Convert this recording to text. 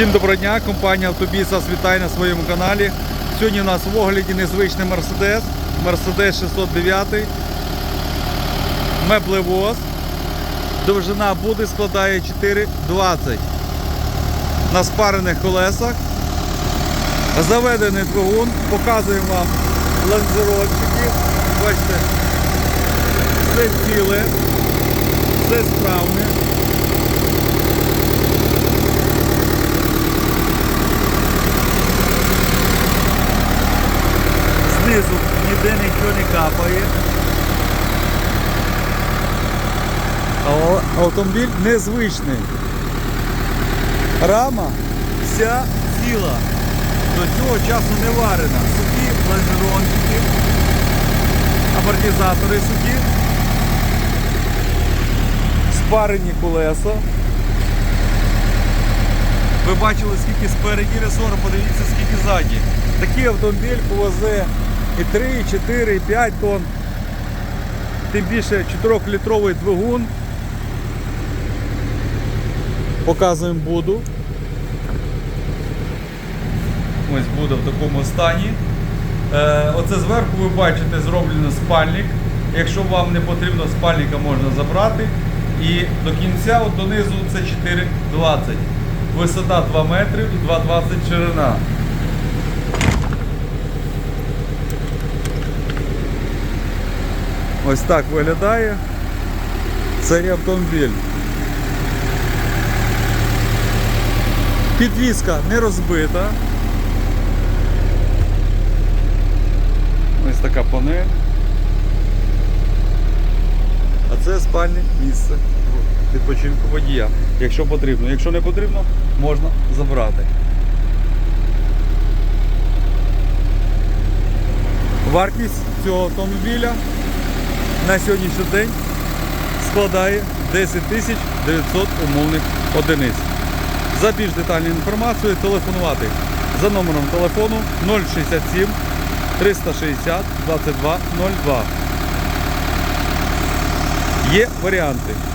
Всім доброго дня, компанія Автобіса вітає на своєму каналі. Сьогодні у нас в огляді незвичний Мерседес, Мерседес 609, меблевоз. Довжина буди складає 4,20 на спарених колесах. Заведений двигун, показуємо вам ланзерочки. Бачите, все ціле, все справне. Знизу ніде нічого не капає. А Автомобіль незвичний. Рама вся ціла. До цього часу не варена. Сухі лонжерончики, амортизатори сухі, спарені колеса. Ви бачили, скільки спереді ресору, подивіться, скільки ззаді. Такий автомобіль повезе і 3, і 4, і 5 тонн. Тим більше 4-літровий двигун. Показуємо буду. Ось буде в такому стані. Е, оце зверху ви бачите зроблено спальник. Якщо вам не потрібно спальника, можна забрати. І до кінця от донизу це 4,20. Висота 2 метри і 2,20 ширина. Ось так виглядає цей автомобіль. Підвізка не розбита. Ось така панель. А це спальне місце відпочинку водія, якщо потрібно. Якщо не потрібно, можна забрати. Вартість цього автомобіля на сьогоднішній день складає 10 тисяч 900 умовних одиниць. За більш детальною інформацію телефонувати за номером телефону 067 360 2202. Є варіанти.